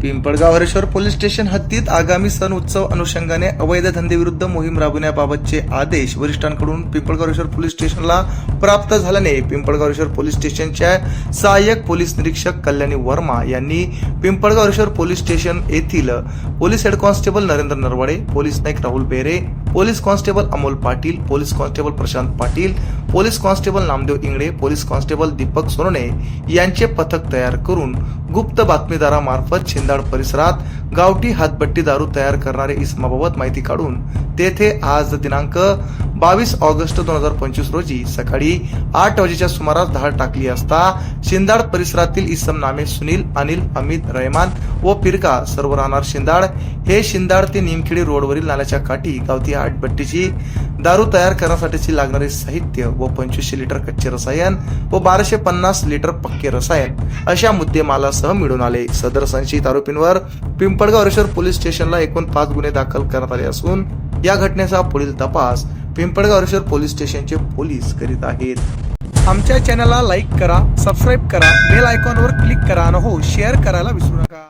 Pimpalgaon Hareshwar police station हद्दीत आगामी सण उत्सव अनुषंगाने अवैध धंदेविरुद्ध मोहीम राबवण्याबाबतचे आदेश वरिष्ठांकडून पिंपळगाव हरेश्वर पोलीस स्टेशनला प्राप्त झाल्याने पिंपळगाव हरेश्वर पोलीस स्टेशनच्या सहाय्यक पोलीस निरीक्षक कल्याणी वर्मा यांनी पिंपळगाव हरेश्वर पोलीस स्टेशन येथील police head constable Narendra Narwade police naik Rahul Bere police constable Amol Patil police constable Prashant Patil police constable Namdev Ingale police constable Deepak Sonawane यांचे पथक तयार करून गुप्त बातमीदारामार्फत छिंदाड परिसरात गावठी हातपट्टी दारू तयार करणारे इसमाबाबत माहिती काढून तेथे आज दिनांक बावीस ऑगस्ट दोन हजार पंचवीस रोजी सकाळी आठ वाजेच्या सुमारास धाड टाकली असता शिंदाड परिसरातील इसम नामे सुनील अनिल अमित रहमान व फिरका सर्व राहणार शिंदाड. हे शिंदाड ते निमखेडी रोडवरील नाल्याच्या काठी गावती आठबट्टीची दारू तयार करण्यासाठीची लागणारे साहित्य व पंचवीसशे लिटर कच्चे रसायन व बाराशे पन्नास लिटर पक्के रसायन अशा मुद्देमालासह मिळून आले. सदर संशयित आरोपींवर पिंपळगाव रेश्वर पोलीस स्टेशनला एकूण पाच गुन्हे दाखल करण्यात आले असून या घटनेचा पुढील तपास पिंपळगाव पोलीस स्टेशनचे पोलीस करीत आहेत. आमच्या चॅनलला लाईक करा सबस्क्राईब करा बेल आयकॉनवर क्लिक करा आणि हो शेअर करायला विसरू नका.